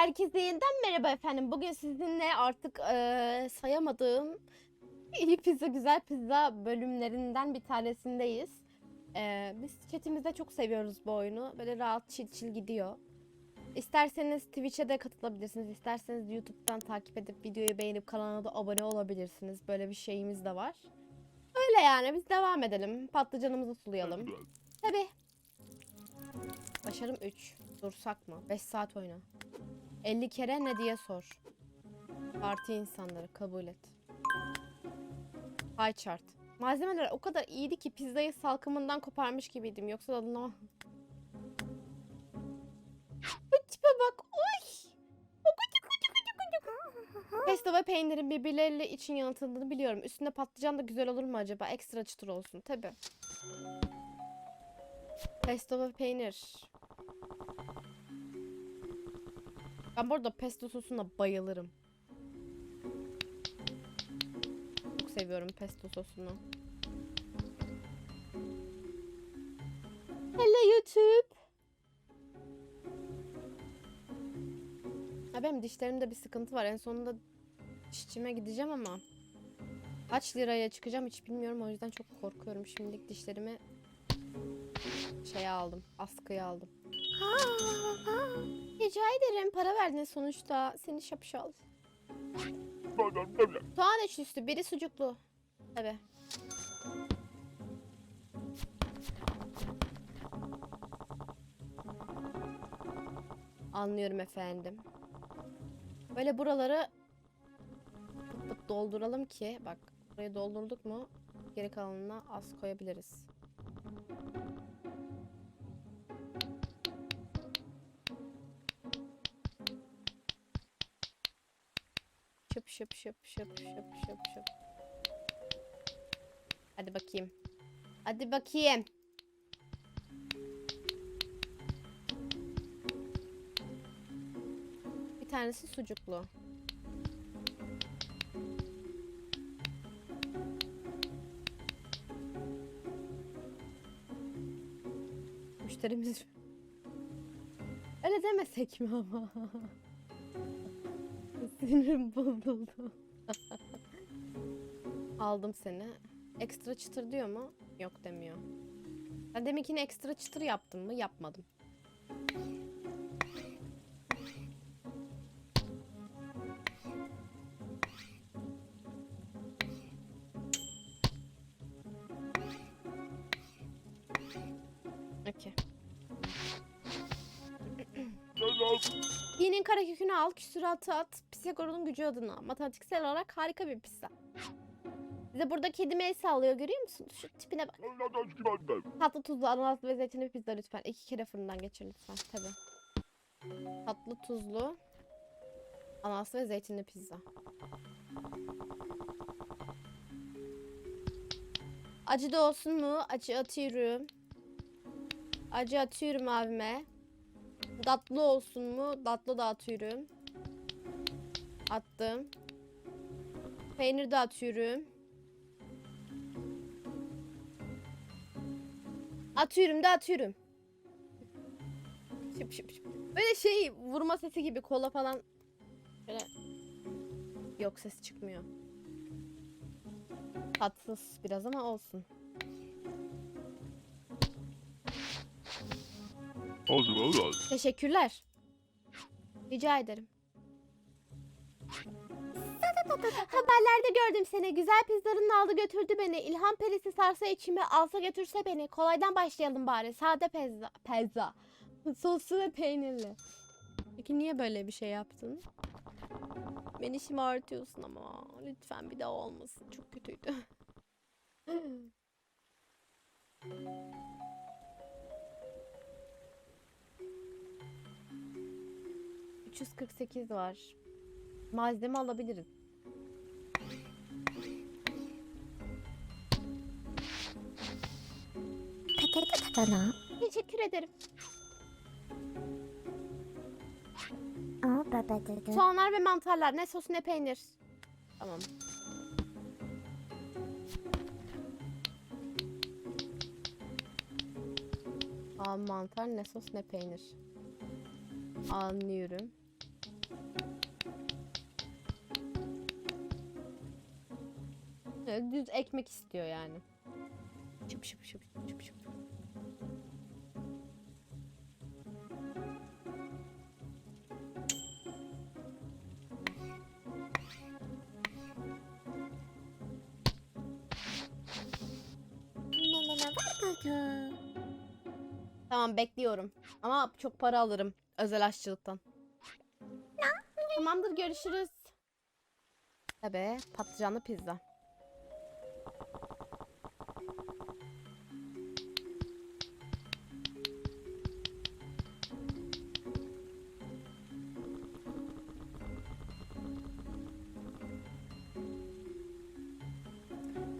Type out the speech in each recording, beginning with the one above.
Herkese yeniden merhaba efendim. Bugün sizinle artık eee, sayamadığım iyi pizza, güzel pizza bölümlerinden bir tanesindeyiz. Eee, biz chatimizde çok seviyoruz bu oyunu. Böyle rahat çil çil gidiyor. İsterseniz Twitch'e de katılabilirsiniz. İsterseniz YouTube'dan takip edip videoyu beğenip kanala da abone olabilirsiniz. Böyle bir şeyimiz de var. Öyle yani biz devam edelim. Patlıcanımızı sulayalım. Tabii. Başarım 3. Dursak mı? 5 saat oyna. 50 kere ne diye sor. Parti insanları kabul et. Pie chart. Malzemeler o kadar iyiydi ki pizzayı salkımından koparmış gibiydim. Yoksa da no. Bu tipe bak. Okucuk. Pesto ve peynirin birbirleriyle için yanıtıldığını biliyorum. Üstünde patlıcan da güzel olur mu acaba? Ekstra çıtır olsun. Tabi. Pesto ve peynir. Ben bu arada pesto sosuna bayılırım. Çok seviyorum pesto sosunu. Hello YouTube. Ya benim dişlerimde bir sıkıntı var. En sonunda dişçime gideceğim ama kaç liraya çıkacağım hiç bilmiyorum. O yüzden çok korkuyorum. Şimdilik dişlerimi şey aldım. Askıya aldım. Rica ederim. Para verdin sonuçta. Seni şapşal. Soğan üçlüsü. Biri sucuklu. Tabi. Anlıyorum efendim. Böyle buraları dolduralım ki bak burayı doldurduk mu geri kalanına az koyabiliriz. Şıp şıp şıp şıp şıp. Hadi bakayım. Hadi bakayım. Bir tanesi sucuklu. Müşterimiz... Öyle demesek mi ama? Sinirim bozuldu. Aldım seni. Ekstra çıtır diyor mu? Yok demiyor. Ben deminkini ekstra çıtır yaptım mı? Yapmadım. Okey. Pi'nin karekökünü al, küsuratı at. Pisagor'un gücü adına. Matematiksel olarak harika bir pizza. Bize burada kedime el sallıyor görüyor musunuz? Şu tipine bak. Tatlı tuzlu ananas ve zeytinli bir pizza lütfen. İki kere fırından geçir lütfen. Tabi. Tatlı tuzlu ananas ve zeytinli pizza. Acı da olsun mu? Acı atıyorum. Acı atıyorum abime. Tatlı olsun mu? Tatlı da atıyorum. Attım. Peynir de atıyorum. Atıyorum da atıyorum. Şıp şıp şıp. Böyle şey vurma sesi gibi kola falan. Böyle yok ses çıkmıyor. Tatsız biraz ama olsun. Olsun olur. Teşekkürler. Rica ederim. Haberlerde gördüm seni. Güzel pizzaların aldı götürdü beni. İlham perisi sarsa içime alsa götürse beni. Kolaydan başlayalım bari. Sade pizza. Pizza. Soslu ve peynirli. Peki niye böyle bir şey yaptın? Beni şımartıyorsun ama. Lütfen bir daha olmasın. Çok kötüydü. ...348 var. Malzeme Tadadadadadadana. Teşekkür ederim. Aa baba dedi. Soğanlar ve mantarlar. Ne sos ne peynir. Tamam. Aa mantar ne sos ne peynir. Anlıyorum. Düz ekmek istiyor yani. Çıp çıp çıp çıp çıp. Banana. Tamam bekliyorum. Ama çok para alırım özel aşçılıktan. Tamamdır görüşürüz. Tabii patlıcanlı pizza.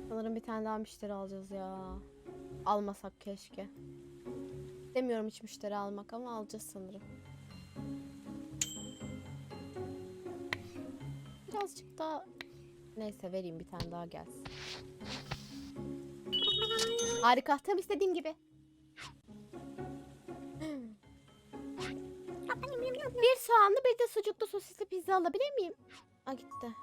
Sanırım bir tane daha müşteri alacağız ya. Almasak keşke. Demiyorum hiç müşteri almak ama alacağız sanırım. Birazcık daha... Neyse vereyim bir tane daha gelsin. Harika tam istediğim gibi. Bir soğanlı bir de sucuklu sosisli pizza alabilir miyim? Aa gitti.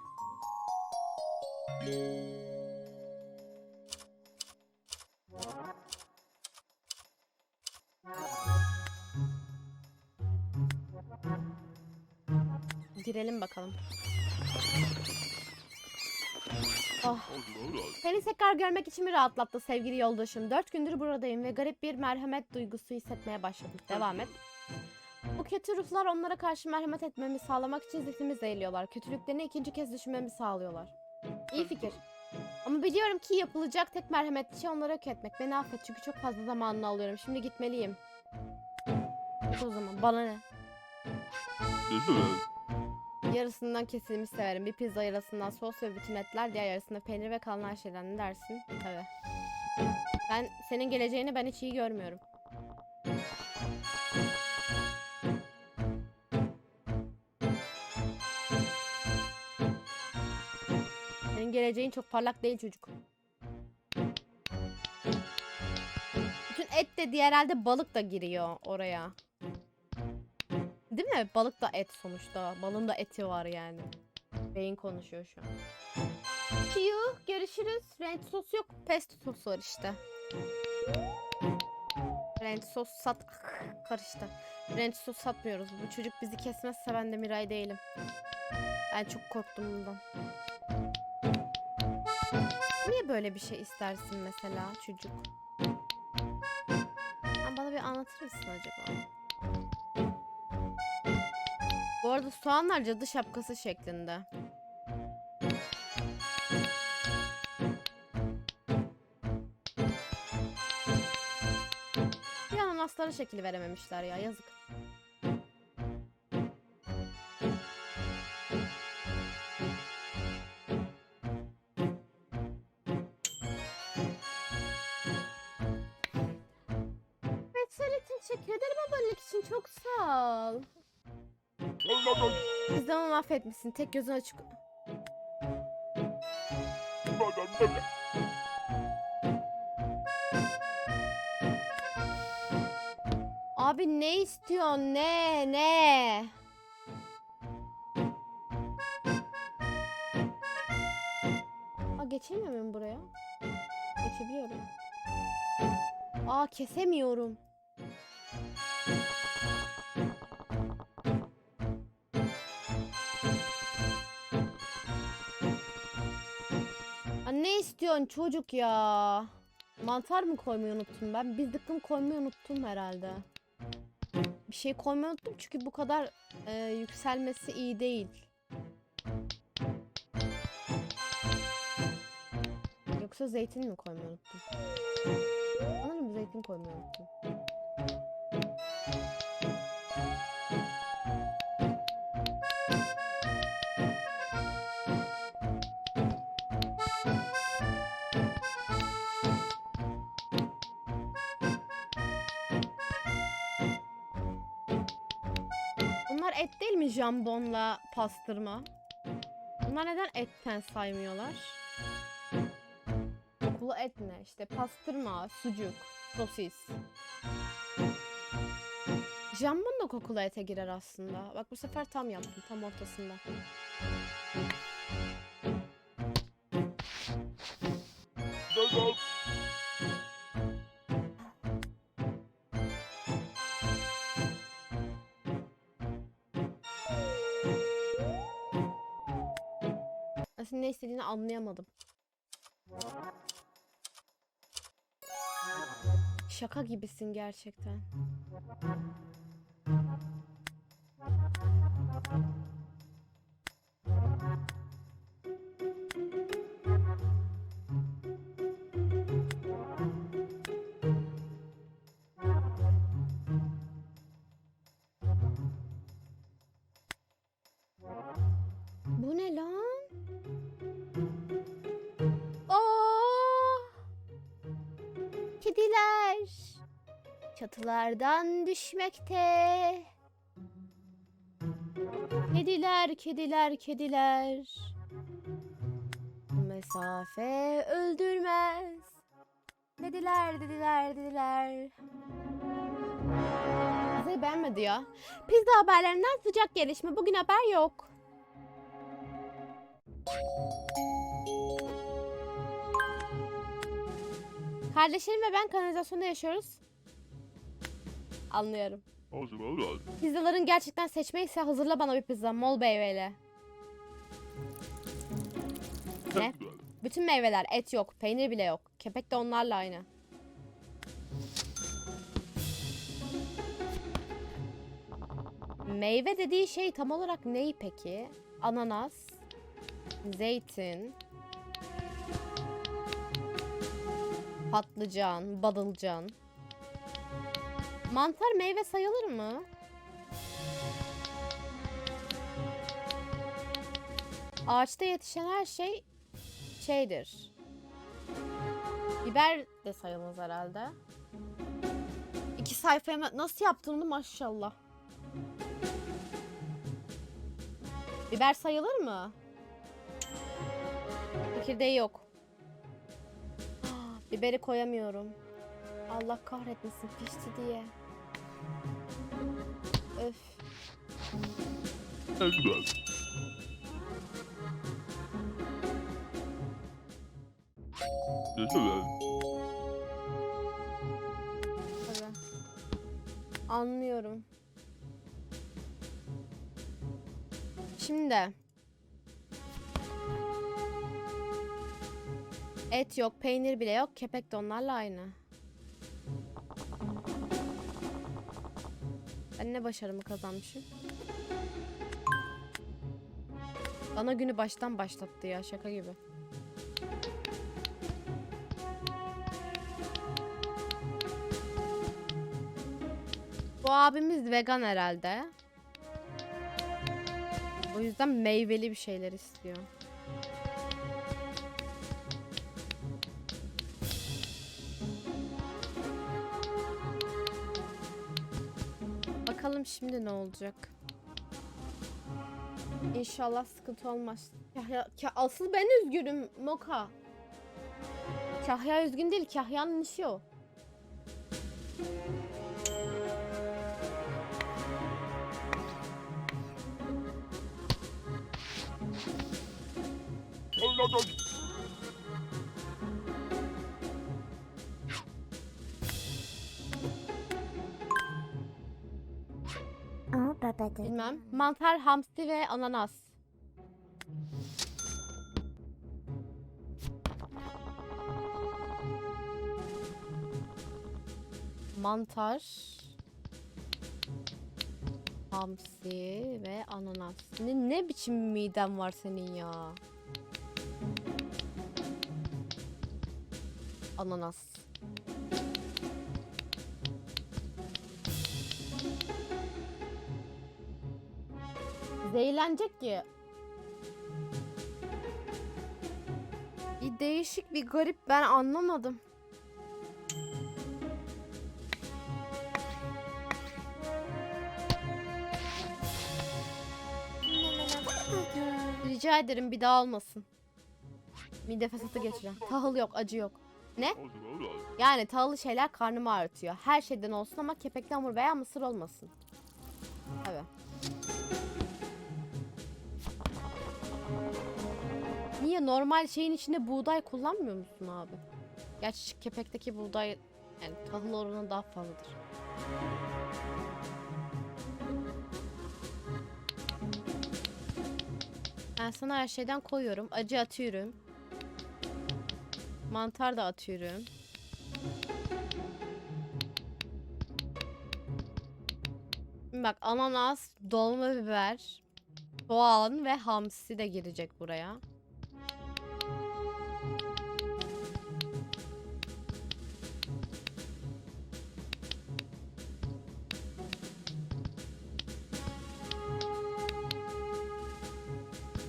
Girelim bakalım. Oh. Seni tekrar görmek içimi rahatlattı sevgili yoldaşım. Dört gündür buradayım ve garip bir merhamet duygusu hissetmeye başladım. Devam et. Bu kötü ruhlar onlara karşı merhamet etmemi sağlamak için zihnimize eğiliyorlar. Kötülüklerini ikinci kez düşünmemi sağlıyorlar. İyi fikir. Ama biliyorum ki yapılacak tek merhametli şey onları yok etmek. Beni affet çünkü çok fazla zamanını alıyorum. Şimdi gitmeliyim. Git o zaman. Bana ne? Yarısından kesilmiş severim. Bir pizza yarısından sos ve bütün etler, diğer yarısında peynir ve kalan her şeyden ne dersin? Tabii. Ben senin geleceğini ben hiç iyi görmüyorum. Senin geleceğin çok parlak değil çocuk. Bütün et de diğer herhalde balık da giriyor oraya. Değil mi? Balık da et sonuçta. Balığın da eti var yani. Beyin konuşuyor şu an. Yuh görüşürüz. Ranch sos yok. Pesto sos var işte. Ranch sos sat... Karıştı. Ranch sos satmıyoruz. Bu çocuk bizi kesmezse ben de Miray değilim. Ben çok korktum bundan. Böyle bir şey istersin mesela çocuk? Ha, bana bir anlatır mısın acaba? Bu arada soğanlar cadı şapkası şeklinde. Bir ananaslara şekil verememişler ya yazık. Mahvetmişsin. Tek gözün açık. Abi ne istiyorsun? Ne? Ne? Aa geçemiyor muyum buraya? Geçebiliyorum. Aa kesemiyorum. Ne istiyorsun çocuk ya? Mantar mı koymayı unuttum ben? Bir zıkkım koymayı unuttum herhalde. Bir şey koymayı unuttum çünkü bu kadar e, yükselmesi iyi değil. Yoksa zeytin mi koymayı unuttum? Sanırım zeytin koymayı unuttum. Et değil mi jambonla pastırma? Bunlar neden etten saymıyorlar? Okulu et ne? İşte pastırma, sucuk, sosis. Jambon da kokulu ete girer aslında. Bak bu sefer tam yaptım. Tam ortasında. Aslında ne istediğini anlayamadım. Şaka gibisin gerçekten. Çatılardan düşmekte. Kediler, kediler, kediler. Mesafe öldürmez. Dediler, dediler, dediler. Bizi beğenmedi ya. Pizza haberlerinden sıcak gelişme. Bugün haber yok. Kardeşlerim ve ben kanalizasyonda yaşıyoruz. Anlıyorum. Pizzaların gerçekten seçmeyse hazırla bana bir pizza. Mol meyveyle. Ne? Bütün meyveler. Et yok. Peynir bile yok. Kepek de onlarla aynı. Meyve dediği şey tam olarak ney peki? Ananas, zeytin, patlıcan, badılcan. Mantar meyve sayılır mı? Ağaçta yetişen her şey şeydir. Biber de sayılmaz herhalde. İki sayfaya nasıl yaptığını maşallah. Biber sayılır mı? Çekirdeği yok. Ah, Biberi koyamıyorum. Allah kahretmesin pişti diye. Öf. Tabii. Anlıyorum. Şimdi. Et yok, peynir bile yok. Kepek de onlarla aynı. Ben ne başarımı kazanmışım? Bana günü baştan başlattı ya şaka gibi. Bu abimiz vegan herhalde. O yüzden meyveli bir şeyler istiyor. Şimdi ne olacak. İnşallah sıkıntı olmaz. Kahya, Ka- asıl ben üzgünüm Moka. Kahya üzgün değil, Kahya'nın işi o. Aa Bilmem. Mantar, hamsi ve ananas. Mantar, hamsi ve ananas. Ne, ne biçim miden var senin ya? Ananas. Zehirlenecek ki. Bir değişik bir garip ben anlamadım. Rica ederim bir daha olmasın. Mide fesatı geçireceğim. Tahıl yok, acı yok. Ne? Yani tahıllı şeyler karnımı ağrıtıyor. Her şeyden olsun ama kepekli hamur veya mısır olmasın. Tabii. Niye normal şeyin içinde buğday kullanmıyor musun abi? Gerçi kepekteki buğday yani tahıl oranı daha fazladır. Ben sana her şeyden koyuyorum. Acı atıyorum. Mantar da atıyorum. Bak ananas, dolma biber, soğan ve hamsi de girecek buraya.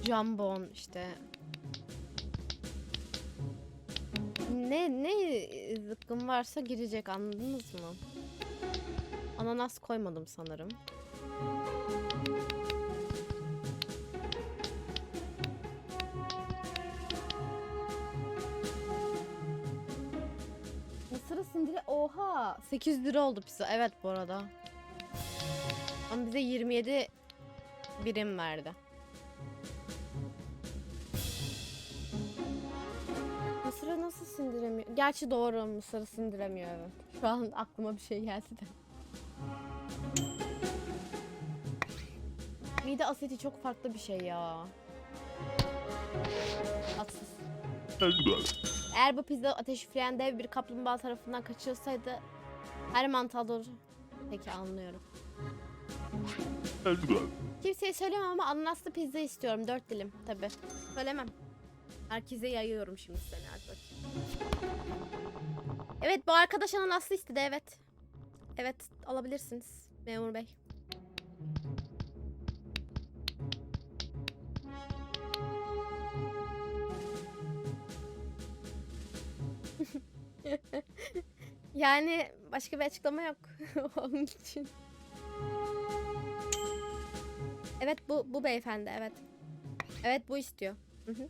Jambon işte. Ne ne zıkkım varsa girecek anladınız mı? Ananas koymadım sanırım. Mısırı sindire oha 800 lira oldu pizza evet bu arada. Ama bize 27 birim verdi. Mısırı nasıl sindiremiyor? Gerçi doğru mısırı sindiremiyor evet. Şu an aklıma bir şey geldi de. Mide asidi çok farklı bir şey ya. Tatsız. Eğer bu pizza ateş üfleyen dev bir kaplumbağa tarafından kaçırılsaydı her mantal olur. Peki anlıyorum. Kimseye söylemem ama ananaslı pizza istiyorum. Dört dilim tabi. Söylemem. Herkese yayıyorum şimdi seni hadi. Evet bu arkadaş ananaslı istedi evet. Evet alabilirsiniz memur bey. yani başka bir açıklama yok onun için. Evet bu bu beyefendi evet. Evet bu istiyor. Hı hı.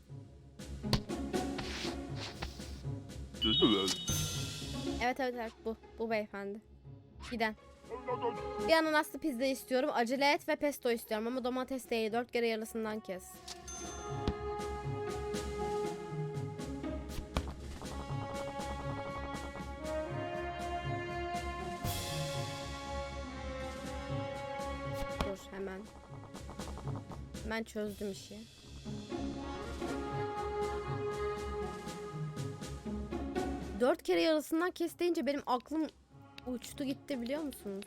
Evet evet evet bu bu beyefendi. Giden. Bir ananaslı pizza istiyorum. Acele et ve pesto istiyorum ama domates değil. Dört kere yarısından kes. Dur hemen. Hemen çözdüm işi. Dört kere yarısından kes deyince benim aklım uçtu gitti biliyor musunuz?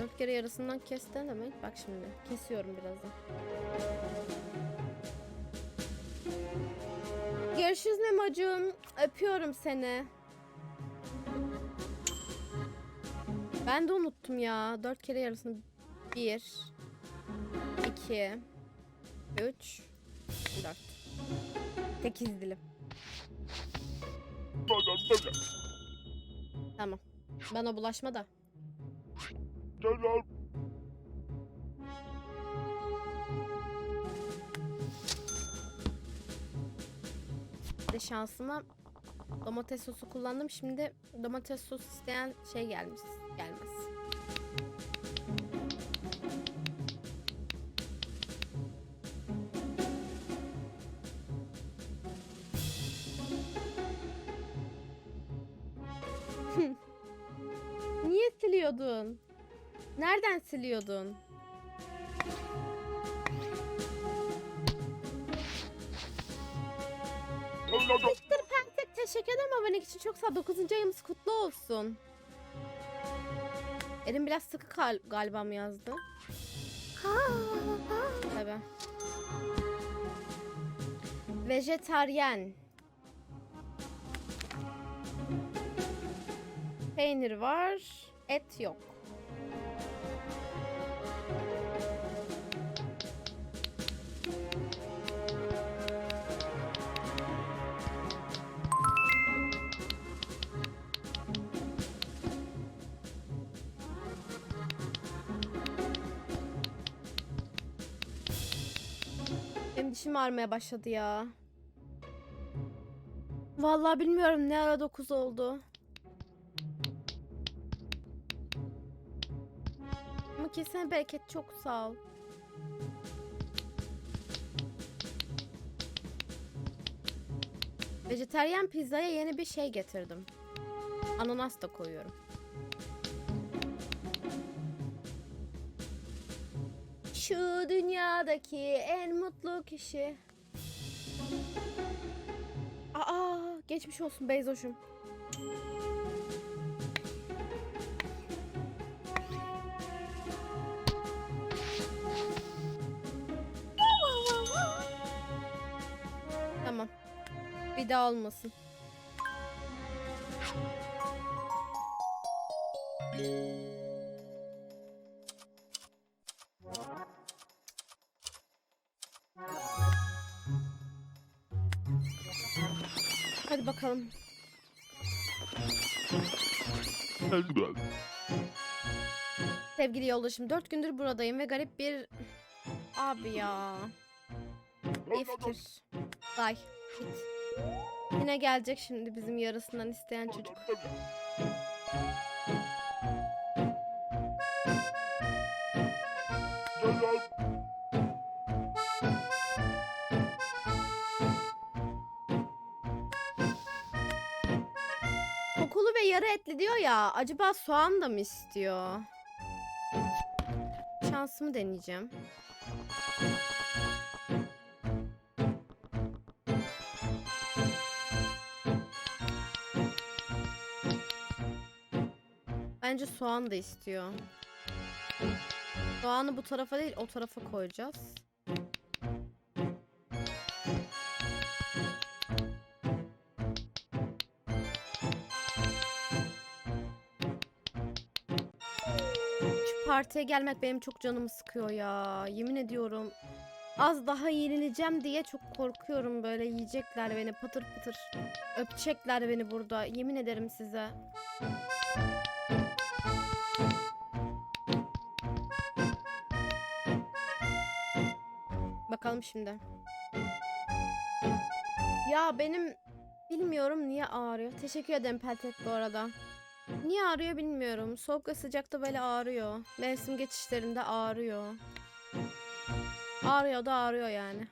Dört kere yarısından kes ne demek? Bak şimdi kesiyorum birazdan. Görüşürüz Memo'cum. Öpüyorum seni. Ben de unuttum ya. Dört kere yarısını. Bir. iki, Üç. Dört. Sekiz dilim. Tamam. Bana bulaşma da. Bir de şansıma domates sosu kullandım. Şimdi domates sos isteyen şey gelmiş. Gelmez. Siliyordun? Nereden siliyordun? Mr. Pentek teşekkür ederim abonelik için çok sağ ol. 9. ayımız kutlu olsun. Elim biraz sıkı gal- galiba mı yazdı? Tabii. Vejetaryen. Peynir var, et yok. Benim dişim ağrımaya başladı ya. Vallahi bilmiyorum ne ara 9 oldu. Kesene bereket çok sağ ol. Vejeteryan pizzaya yeni bir şey getirdim. Ananas da koyuyorum. Şu dünyadaki en mutlu kişi. Aa, geçmiş olsun Beyzoş'um. Bir daha olmasın. Hadi bakalım. Sevgili yoldaşım, dört gündür buradayım ve garip bir... Abi ya. İyi fikir. Day, git. Yine gelecek şimdi bizim yarısından isteyen çocuk. Kokulu ve yarı etli diyor ya. Acaba soğan da mı istiyor? Şansımı deneyeceğim. Bence soğan da istiyor. Soğanı bu tarafa değil o tarafa koyacağız. Şu partiye gelmek benim çok canımı sıkıyor ya. Yemin ediyorum. Az daha yenileceğim diye çok korkuyorum böyle yiyecekler beni patır patır. Öpecekler beni burada. Yemin ederim size. Bakalım şimdi. Ya benim bilmiyorum niye ağrıyor. Teşekkür ederim Peltek bu arada. Niye ağrıyor bilmiyorum. Soğuk ve sıcakta böyle ağrıyor. Mevsim geçişlerinde ağrıyor. Ağrıyor da ağrıyor yani.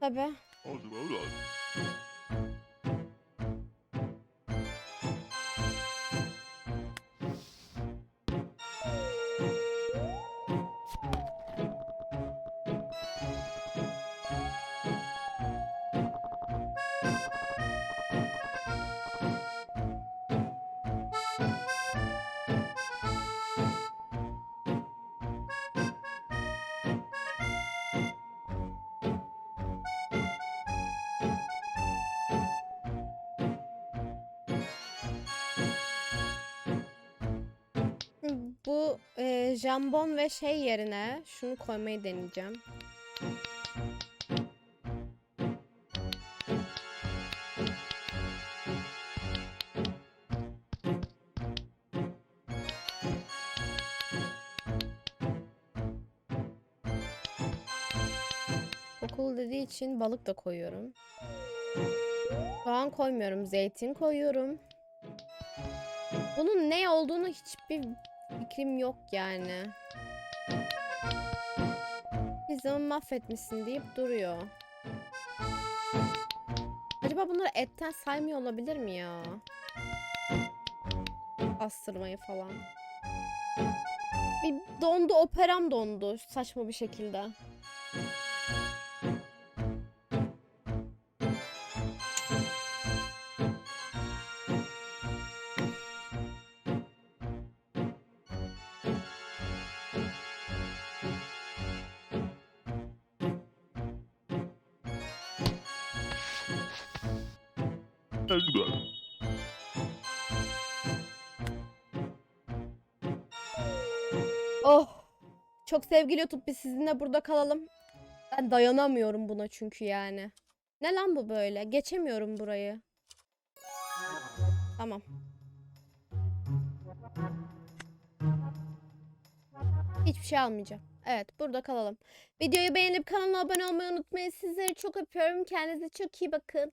Tabii. Jambon ve şey yerine şunu koymayı deneyeceğim. Okul dediği için balık da koyuyorum. Soğan koymuyorum, zeytin koyuyorum. Bunun ne olduğunu hiçbir fikrim yok yani. Pizzamı mahvetmişsin deyip duruyor. Acaba bunları etten saymıyor olabilir mi ya? Bastırmayı falan. Bir dondu operam dondu saçma bir şekilde. Oh. Çok sevgili YouTube biz sizinle burada kalalım. Ben dayanamıyorum buna çünkü yani. Ne lan bu böyle? Geçemiyorum burayı. Tamam. Hiçbir şey almayacağım. Evet burada kalalım. Videoyu beğenip kanala abone olmayı unutmayın. Sizleri çok öpüyorum. Kendinize çok iyi bakın.